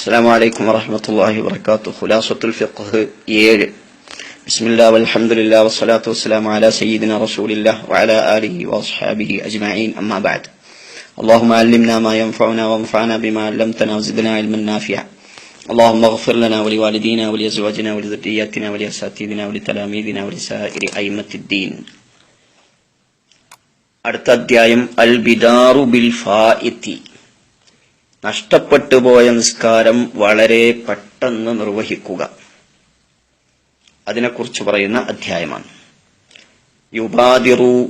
السلام عليكم ورحمة الله وبركاته خلاصة الفقه يل بسم الله والحمد لله والصلاة والسلام على سيدنا رسول الله وعلى آله وأصحابه أجمعين أما بعد اللهم علمنا ما ينفعنا وانفعنا بما علمتنا وزدنا علما نافعا اللهم اغفر لنا ولوالدينا ولأزواجنا ولذرياتنا ولأساتذتنا ولتلاميذنا ولسائر أئمة الدين അടുത്ത അധ്യായം അൽ ബിദാറു ബിൽ ഫാഇത്തി നഷ്ടപ്പെട്ടു പോയ നിസ്കാരം വളരെ പെട്ടെന്ന് നിർവഹിക്കുക. അതിനെക്കുറിച്ച് പറയുന്ന അധ്യായമാണ്. യുബാദിറു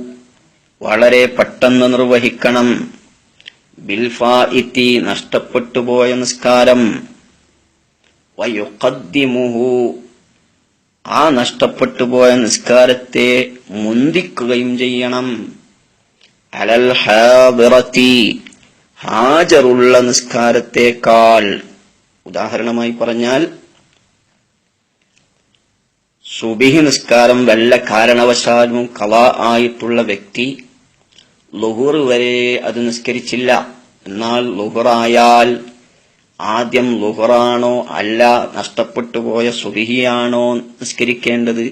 വളരെ പെട്ടെന്ന് നിർവഹിക്കണം. ബിൽഫാഇത്തി നഷ്ടപ്പെട്ടു പോയ നിസ്കാരം. വയുഖദ്ദിമുഹു ആ നഷ്ടപ്പെട്ടുപോയ നിസ്കാരത്തെ മുന്തിക്കുകയും ചെയ്യണം. അലൽ ഹാദിറത്തി ഹാജറുള്ള നിസ്കാരത്തേക്കാൾ ഉദാഹരണമായി പറഞ്ഞാൽ സുബിഹി നിസ്കാരം വല്ല കാരണവശാലും കല ആയിട്ടുള്ള വ്യക്തി ലുഹുർ വരെ അത് നിസ്കരിച്ചില്ല. എന്നാൽ ലുഹുറായാൽ ആദ്യം ലുഹുറാണോ അല്ല നഷ്ടപ്പെട്ടു പോയ സുബിഹിയാണോ നിസ്കരിക്കേണ്ടത്?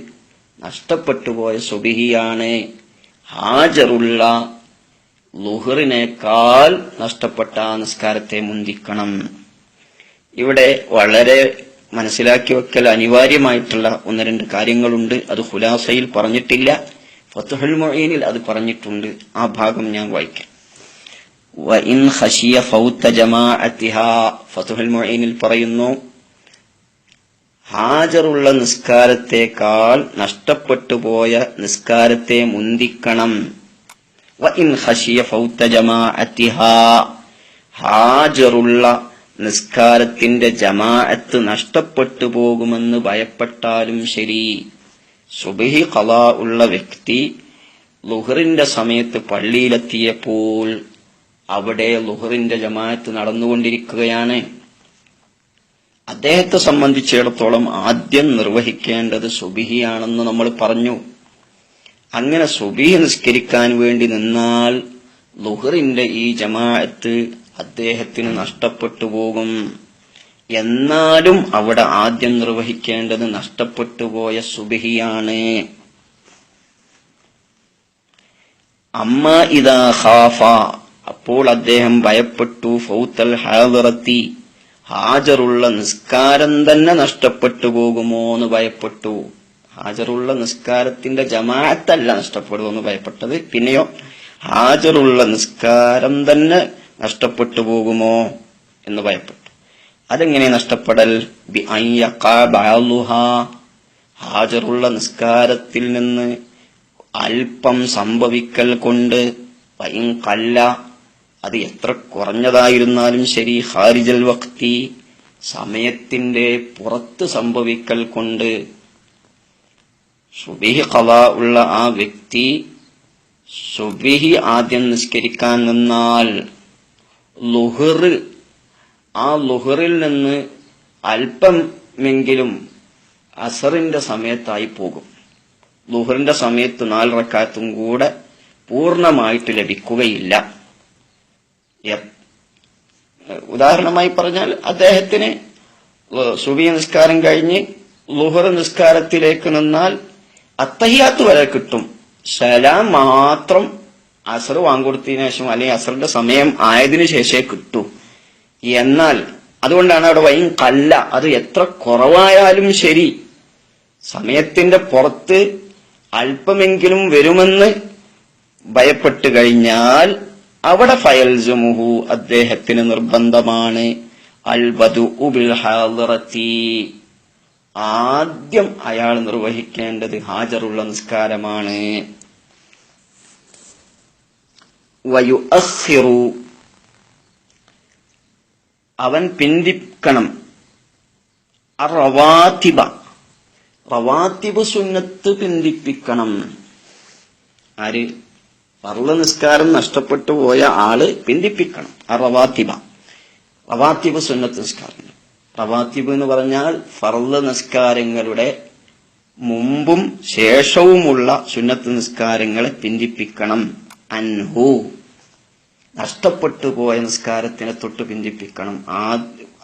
നഷ്ടപ്പെട്ടു പോയ സുബിഹിയാണ് ഹാജറുള്ള ലുഹറിനേക്കാൾ നഷ്ടപ്പെട്ട ആ നിസ്കാരത്തെ മുന്തിക്കണം. ഇവിടെ വളരെ മനസ്സിലാക്കി വെക്കൽ അനിവാര്യമായിട്ടുള്ള ഒന്ന് രണ്ട് കാര്യങ്ങളുണ്ട്. അത് ഹുലാസയിൽ പറഞ്ഞിട്ടില്ല. ഫത്തുഹുൽ മൊയ്നിൽ അത് പറഞ്ഞിട്ടുണ്ട്. ആ ഭാഗം ഞാൻ വായിക്കാം. വഇൻ ഖശിയ ഫൗത്ത ജമാഅത്തിഹാ മൊയ്നിൽ പറയുന്നു ഹാജറുള്ള നിസ്കാരത്തേക്കാൾ നഷ്ടപ്പെട്ടു പോയ നിസ്കാരത്തെ മുന്തിക്കണം വഇൻ ഖശിയ ഫൗത്ത ജമാഅത്തിഹാ ഹാജറുള്ള നിസ്കാരത്തിന്റെ ജമാഅത്ത് നഷ്ടപ്പെട്ടു പോകുമെന്ന് ഭയപ്പെട്ടാലും ശരി. സുബിഹി കല ഉള്ള വ്യക്തി ലുഹറിന്റെ സമയത്ത് പള്ളിയിലെത്തിയപ്പോൾ അവിടെ ലുഹറിന്റെ ജമാഅത്ത് നടന്നുകൊണ്ടിരിക്കുകയാണ്. അദ്ദേഹത്തെ സംബന്ധിച്ചിടത്തോളം ആദ്യം നിർവഹിക്കേണ്ടത് സുബിഹിയാണെന്ന് നമ്മൾ പറഞ്ഞു. അങ്ങനെ സുബിഹി നിസ്കരിക്കാൻ വേണ്ടി നിന്നാൽ ലുഹറിന്റെ ഈ ജമാഅത്ത് അദ്ദേഹത്തിന് നഷ്ടപ്പെട്ടു പോകും. എന്നാലും അവിടെ ആദ്യം നിർവഹിക്കേണ്ടത് നഷ്ടപ്പെട്ടു പോയ സുബിഹിയാണ്. അമ്മ ഇതാ ഖാഫ അപ്പോൾ അദ്ദേഹം ഭയപ്പെട്ടു. ഫൗത്തൽ ഹാദിറത്തി ഹാജറുള്ള നിസ്കാരം തന്നെ നഷ്ടപ്പെട്ടു പോകുമോ എന്ന് ഭയപ്പെട്ടു. ഹാജറുള്ള നിസ്കാരത്തിന്റെ ജമാഅത്തല്ല നഷ്ടപ്പെടുമെന്ന് ഭയപ്പെട്ടത് പിന്നെയോ ഹാജറുള്ള നിസ്കാരം തന്നെ നഷ്ടപ്പെട്ടു പോകുമോ എന്ന് ഭയപ്പെട്ടു അതെങ്ങനെ നഷ്ടപ്പെടൽ. ഹാജറുള്ള നിസ്കാരത്തിൽ നിന്ന് അല്പം സംഭവിക്കൽ കൊണ്ട് കല്ല. അത് എത്ര കുറഞ്ഞതായിരുന്നാലും ശരി ഹാരിജൽ വക്തി സമയത്തിന്റെ പുറത്ത് സംഭവിക്കൽ കൊണ്ട് സുബിഹി കല ഉള്ള ആ വ്യക്തി സുബിഹി ആദ്യം നിസ്കരിക്കാൻ നിന്നാൽ ലുഹർ ആ ലുഹറിൽ നിന്ന് അല്പമെങ്കിലും അസറിന്റെ സമയത്തായി പോകും. ലുഹറിന്റെ സമയത്ത് നാല് റക്കാത്തും കൂടെ പൂർണമായിട്ട് ലഭിക്കുകയില്ല. ഉദാഹരണമായി പറഞ്ഞാൽ അദ്ദേഹത്തിന് സുബിയ നിസ്കാരം കഴിഞ്ഞ് ലുഹർ നിസ്കാരത്തിലേക്ക് നിന്നാൽ അത്തഹിയാത്ത് വരെ കിട്ടും. സലാം മാത്രം അസർ വാങ്ങിക്കൊടുത്തതിനു ശേഷം അല്ലെങ്കിൽ അസറിന്റെ സമയം ആയതിനു ശേഷമേ കിട്ടൂ. എന്നാൽ അതുകൊണ്ടാണ് അവിടെ വൈൻ കല്ല. അത് എത്ര കുറവായാലും ശരി. സമയത്തിന്റെ പുറത്ത് അല്പമെങ്കിലും വരുമെന്ന് ഭയപ്പെട്ടു കഴിഞ്ഞാൽ അവിടെ ഫയൽസുമുഹു അദ്ദേഹത്തിന് നിർബന്ധമാണ്. അൽബദു ഉബിൽ ഹാദിറത്തി. ആദ്യം അയാൾ നിർവഹിക്കേണ്ടത് ഹാജറുള്ള നിസ്കാരമാണ്. വയു അവൻ പിന്തിക്കണം റവാത്തിബ റവാത്തിബ് സുന്നത്ത് പിന്തിപ്പിക്കണം ആര്? പറള നിസ്കാരം നഷ്ടപ്പെട്ടു പോയ ആൾ പിന്തിപ്പിക്കണം ആ റവാത്തിബ റവാത്തിബ് സുന്നത്ത് നിസ്കാരം. റവാത്തിബ് എന്ന് പറഞ്ഞാൽ ഫർൾ നിസ്കാരങ്ങളുടെ മുമ്പും ശേഷവുമുള്ള സുന്നത്ത് നിസ്കാരങ്ങളെ പിന്തിപ്പിക്കണം. അൻഹു. നഷ്ടപ്പെട്ടു പോയ നിസ്കാരത്തിനെ തൊട്ട് പിന്തിപ്പിക്കണം.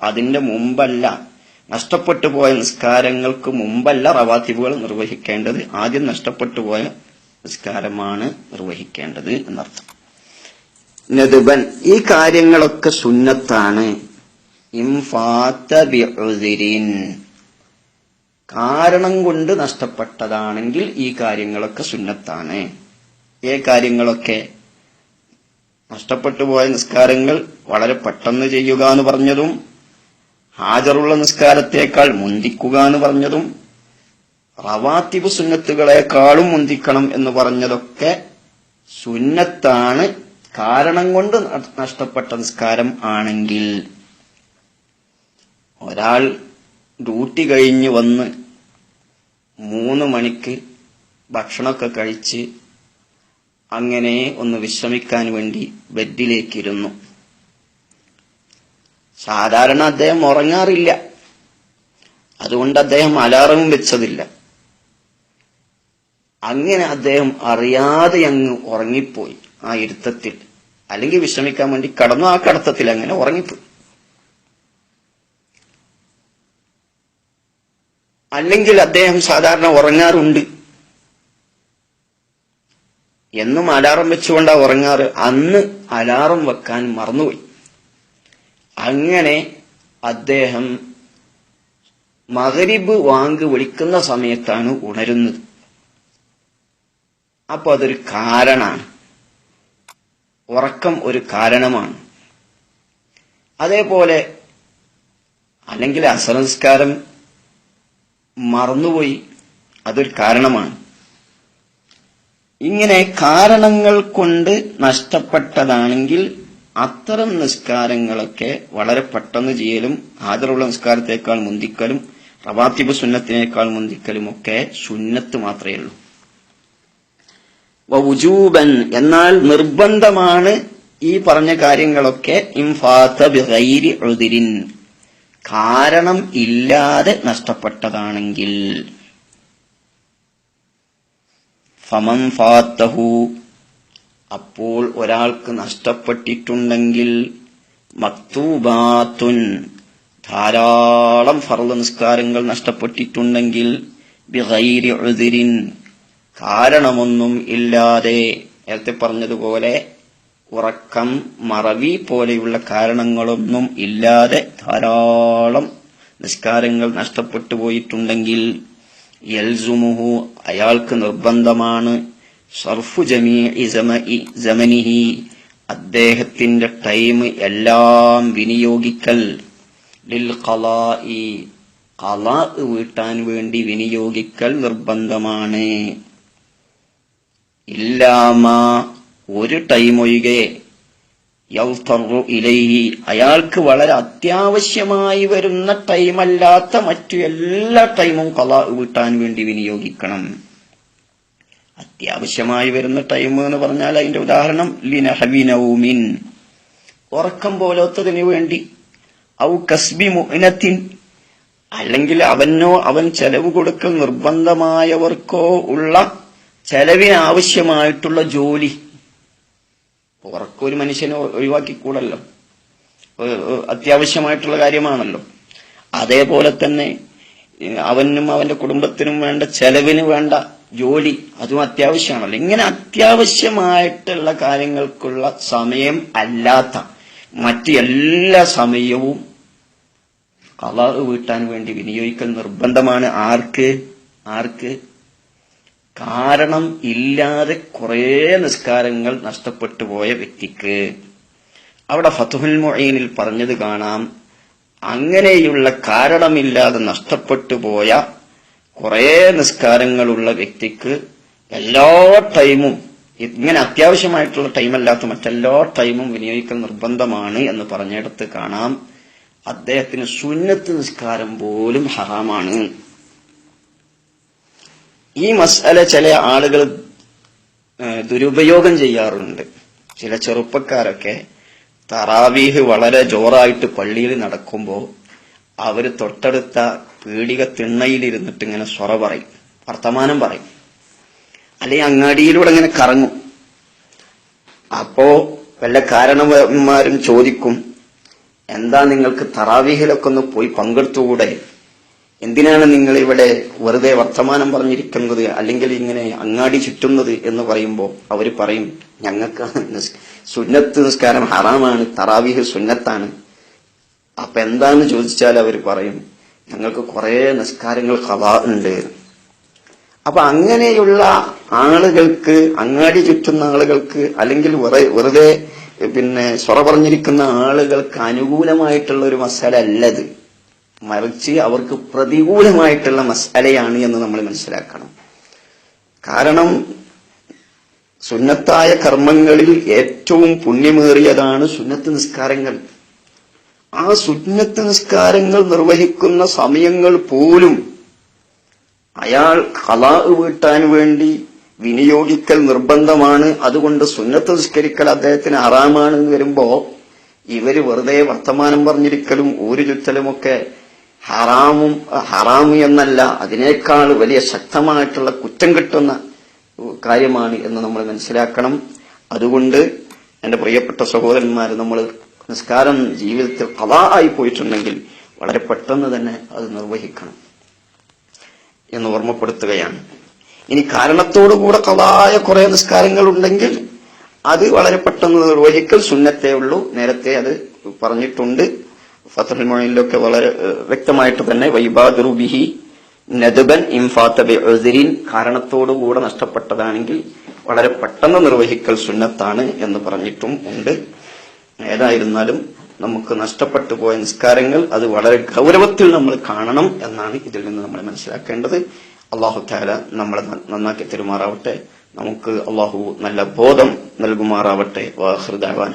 അതിന്റെ മുമ്പല്ല. നഷ്ടപ്പെട്ടു പോയ നിസ്കാരങ്ങൾക്ക് മുമ്പല്ല റവാത്തിബുകൾ നിർവഹിക്കേണ്ടത്. ആദ്യം നഷ്ടപ്പെട്ടു പോയ നിസ്കാരമാണ് നിർവഹിക്കേണ്ടത് എന്നർത്ഥം. നദുബൻ ഈ കാര്യങ്ങളൊക്കെ സുന്നത്താണ്. കാരണം കൊണ്ട് നഷ്ടപ്പെട്ടതാണെങ്കിൽ ഈ കാര്യങ്ങളൊക്കെ സുന്നത്താണ്. ഏ കാര്യങ്ങളൊക്കെ നഷ്ടപ്പെട്ടു പോയ നിസ്കാരങ്ങൾ വളരെ പെട്ടെന്ന് ചെയ്യുക എന്ന് പറഞ്ഞതും ഹാജറുള്ള നിസ്കാരത്തേക്കാൾ മുന്തിക്കുക എന്ന് പറഞ്ഞതും റവാത്തിബ് സുന്നത്തുകളെക്കാളും മുന്തിക്കണം എന്ന് പറഞ്ഞതൊക്കെ സുന്നത്താണ്. കാരണം കൊണ്ട് നഷ്ടപ്പെട്ട നിസ്കാരം ആണെങ്കിൽ ഒരാൾ ഡ്യൂട്ടി കഴിഞ്ഞ് വന്ന് മൂന്ന് മണിക്ക് ഭക്ഷണമൊക്കെ കഴിച്ച് അങ്ങനെ ഒന്ന് വിശ്രമിക്കാൻ വേണ്ടി ബെഡിലേക്കിരുന്നു. സാധാരണ അദ്ദേഹം ഉറങ്ങാറില്ല. അതുകൊണ്ട് അദ്ദേഹം അലാറവും വെച്ചതില്ല. അങ്ങനെ അദ്ദേഹം അറിയാതെ അങ്ങ് ഉറങ്ങിപ്പോയി ആ ഇരുത്തത്തിൽ അല്ലെങ്കിൽ വിശ്രമിക്കാൻ വേണ്ടി കടന്നു ആ കടത്തത്തിൽ അങ്ങനെ ഉറങ്ങിപ്പോയി. അല്ലെങ്കിൽ അദ്ദേഹം സാധാരണ ഉറങ്ങാറുണ്ട്. എന്നും അലാറം വെച്ചുകൊണ്ടാ ഉറങ്ങാറ്. അന്ന് അലാറം വെക്കാൻ മറന്നുപോയി. അങ്ങനെ അദ്ദേഹം മകരിബ് വാങ്ക് വിളിക്കുന്ന സമയത്താണ് ഉണരുന്നത്. അപ്പൊ അതൊരു കാരണമാണ്. ഉറക്കം ഒരു കാരണമാണ്. അതേപോലെ അല്ലെങ്കിൽ അസംസ്കാരം മറന്നുപോയി. അതൊരു കാരണമാണ്. ഇങ്ങനെ കാരണങ്ങൾ കൊണ്ട് നഷ്ടപ്പെട്ടതാണെങ്കിൽ അത്തരം നിസ്കാരങ്ങളൊക്കെ വളരെ പെട്ടെന്ന് ചെയ്യലും ആദരവുള്ള നിസ്കാരത്തേക്കാൾ മുന്തിക്കലും റവാത്തിബ് സുന്നത്തിനേക്കാൾ മുന്തിക്കലും ഒക്കെ സുന്നത്ത് മാത്രമേ ഉള്ളൂ. എന്നാൽ നിർബന്ധമാണ് ഈ പറഞ്ഞ കാര്യങ്ങളൊക്കെ ഇംഫാത്ത ബിഗൈരി ഉദിരിൻ. കാരണം ഇല്ലാതെ നഷ്ടപ്പെട്ടതാണെങ്കിൽ. ഫമൻ ഫാത്തഹു. അപ്പോൾ ഒരാൾക്ക് നഷ്ടപ്പെട്ടിട്ടുണ്ടെങ്കിൽ മക്തൂബാത്തുൻ. ധാരാളം ഫർദ് നിസ്കാരങ്ങൾ നഷ്ടപ്പെട്ടിട്ടുണ്ടെങ്കിൽ കാരണമൊന്നും ഇല്ലാതെ നേരത്തെ പറഞ്ഞതുപോലെ ഉറക്കം മറവി പോലെയുള്ള കാരണങ്ങളൊന്നും ഇല്ലാതെ ധാരാളം നിസ്കാരങ്ങൾ നഷ്ടപ്പെട്ടു പോയിട്ടുണ്ടെങ്കിൽ യൽസുമുഹു അയാൾക്ക് നിർബന്ധമാണ്. സർഫു ജമീ ജമനിഹി അദ്ദേഹത്തിന്റെ ടൈം എല്ലാം വിനിയോഗിക്കൽ. ലിൽ ഖലാഇ ഖലാ വീട്ടാൻ വേണ്ടി വിനിയോഗിക്കൽ നിർബന്ധമാണ്. ഇല്ലാമ ഒരു ടൈം ഒഴികെ ഇലൈഹി. അയാൾക്ക് വളരെ അത്യാവശ്യമായി വരുന്ന ടൈമല്ലാത്ത മറ്റു എല്ലാ ടൈമും കല വീട്ടാൻ വേണ്ടി വിനിയോഗിക്കണം. അത്യാവശ്യമായി വരുന്ന ടൈം എന്ന് പറഞ്ഞാൽ അതിന്റെ ഉദാഹരണം ലിനഹവിനൗമിൻ ഉറക്കം പോലത്തതിനു വേണ്ടി. ഔ കസ്ബി മുനത്തിൻ അല്ലെങ്കിൽ അവനോ അവൻ ചെലവ് കൊടുക്കൽ നിർബന്ധമായവർക്കോ ഉള്ള ചെലവിനാവശ്യമായിട്ടുള്ള ജോലി. ഉറക്കം ഒരു മനുഷ്യനെ ഒഴിവാക്കിക്കൂടല്ലോ. അത്യാവശ്യമായിട്ടുള്ള കാര്യമാണല്ലോ. അതേപോലെ തന്നെ അവനും അവന്റെ കുടുംബത്തിനും വേണ്ട ചെലവിന് വേണ്ട ജോലി അതും അത്യാവശ്യമാണല്ലോ. ഇങ്ങനെ അത്യാവശ്യമായിട്ടുള്ള കാര്യങ്ങൾക്കുള്ള സമയം അല്ലാത്ത മറ്റ് എല്ലാ സമയവും കളറ് വീട്ടാൻ വേണ്ടി വിനിയോഗിക്കൽ നിർബന്ധമാണ്. ആർക്ക്? ആർക്ക്? കാരണം ഇല്ലാതെ കുറേ നിസ്കാരങ്ങൾ നഷ്ടപ്പെട്ടു പോയ വ്യക്തിക്ക്. അവിടെ ഫതുഹുൽ മൊഴീനിൽ പറഞ്ഞത് കാണാം അങ്ങനെയുള്ള കാരണമില്ലാതെ നഷ്ടപ്പെട്ടു പോയ കുറേ നിസ്കാരങ്ങളുള്ള വ്യക്തിക്ക് എല്ലാ ടൈമും ഇങ്ങനെ അത്യാവശ്യമായിട്ടുള്ള ടൈമല്ലാത്ത മറ്റെല്ലാ ടൈമും വിനിയോഗിക്കൽ നിർബന്ധമാണ് എന്ന് പറഞ്ഞിടത്ത് കാണാം. അദ്ദേഹത്തിന് സുന്നത്ത് നിസ്കാരം പോലും ഹറാമാണ്. ഈ മസാല ചില ആളുകൾ ദുരുപയോഗം ചെയ്യാറുണ്ട്. ചില ചെറുപ്പക്കാരൊക്കെ തറാവീഹ് വളരെ ജോറായിട്ട് പള്ളിയിൽ നടക്കുമ്പോൾ അവർ തൊട്ടടുത്ത പീടിക തിണ്ണയിലിരുന്നിട്ട് ഇങ്ങനെ സ്വറ പറയും വർത്തമാനം പറയും. അല്ലെങ്കിൽ അങ്ങാടിയിലൂടെ ഇങ്ങനെ കറങ്ങും. അപ്പോ വല്ല കാരണവന്മാരും ചോദിക്കും എന്താ നിങ്ങൾക്ക് തറാവീഹിലൊക്കെ ഒന്ന് പോയി പങ്കെടുത്തുകൂടെ? എന്തിനാണ് നിങ്ങൾ ഇവിടെ വെറുതെ വർത്തമാനം പറഞ്ഞിരിക്കുന്നത്? അല്ലെങ്കിൽ ഇങ്ങനെ അങ്ങാടി ചുറ്റുന്നത് എന്ന് പറയുമ്പോൾ അവർ പറയും ഞങ്ങൾക്ക് സുന്നത്ത് നിസ്കാരം ഹറാമാണ് തറാവിഹ് സുന്നത്താണ്. അപ്പൊ എന്താന്ന് ചോദിച്ചാൽ അവർ പറയും ഞങ്ങൾക്ക് കുറെ നിസ്കാരങ്ങൾ കഥ ഉണ്ട്. അപ്പൊ അങ്ങനെയുള്ള ആളുകൾക്ക് അങ്ങാടി ചുറ്റുന്ന ആളുകൾക്ക് അല്ലെങ്കിൽ വെറുതെ പിന്നെ സ്വറ പറഞ്ഞിരിക്കുന്ന ആളുകൾക്ക് അനുകൂലമായിട്ടുള്ള ഒരു മസാല അല്ലത്. മറിച്ച് അവർക്ക് പ്രതികൂലമായിട്ടുള്ള മസാലയാണ് എന്ന് നമ്മൾ മനസ്സിലാക്കണം. കാരണം സുന്നത്തായ കർമ്മങ്ങളിൽ ഏറ്റവും പുണ്യമേറിയതാണ് സുന്നത്ത് നിസ്കാരങ്ങൾ. ആ സുന്നത്ത് നിസ്കാരങ്ങൾ നിർവഹിക്കുന്ന സമയങ്ങൾ പോലും അയാൾ കലാ വീട്ടാൻ വേണ്ടി വിനിയോഗിക്കൽ നിർബന്ധമാണ്. അതുകൊണ്ട് സുന്നത്ത് നിസ്കരിക്കൽ അദ്ദേഹത്തിന് ഹറാമാണ് എന്ന് വരുമ്പോ ഇവർ വെറുതെ വർത്തമാനം പറഞ്ഞിരിക്കലും ഊരു ചുറ്റലുമൊക്കെ ഹറാമും ഹറാമു എന്നല്ല അതിനേക്കാൾ വലിയ ശക്തമായിട്ടുള്ള കുറ്റം കിട്ടുന്ന കാര്യമാണ് എന്ന് നമ്മൾ മനസ്സിലാക്കണം. അതുകൊണ്ട് എന്റെ പ്രിയപ്പെട്ട സഹോദരന്മാർ നമ്മൾ നിസ്കാരം ജീവിതത്തിൽ കഥാ ആയി പോയിട്ടുണ്ടെങ്കിൽ വളരെ പെട്ടെന്ന് തന്നെ അത് നിർവഹിക്കണം എന്ന് ഓർമ്മപ്പെടുത്തുകയാണ്. ഇനി കാരണത്തോടുകൂടെ കഥായ കുറെ നിസ്കാരങ്ങൾ ഉണ്ടെങ്കിൽ അത് വളരെ പെട്ടെന്ന് നിർവഹിക്കൽ സുന്നത്തേ ഉള്ളൂ. നേരത്തെ അത് പറഞ്ഞിട്ടുണ്ട്. ഫത്തുൽ മൊഴിലൊക്കെ വളരെ വ്യക്തമായിട്ട് തന്നെ വൈബാദുറു ബിഹി നദുബൻ ഇംഫാത്ത ബിഉദ്രിൻ കാരണത്തോടുകൂടെ നഷ്ടപ്പെട്ടതാണെങ്കിൽ വളരെ പെട്ടെന്ന് നിർവഹിക്കൽ സുന്നത്താണ് എന്ന് പറഞ്ഞിട്ടും ഉണ്ട്. ഏതായിരുന്നാലും നമുക്ക് നഷ്ടപ്പെട്ടു പോയ നിസ്കാരങ്ങൾ അത് വളരെ ഗൗരവത്തിൽ നമ്മൾ കാണണം എന്നാണ് ഇതിൽ നിന്ന് നമ്മൾ മനസ്സിലാക്കേണ്ടത്. അള്ളാഹു താല നമ്മളെ നന്നാക്കി തെരുമാറാവട്ടെ. നമുക്ക് അള്ളാഹു നല്ല ബോധം നൽകുമാറാവട്ടെ. വാഹൃദാവാന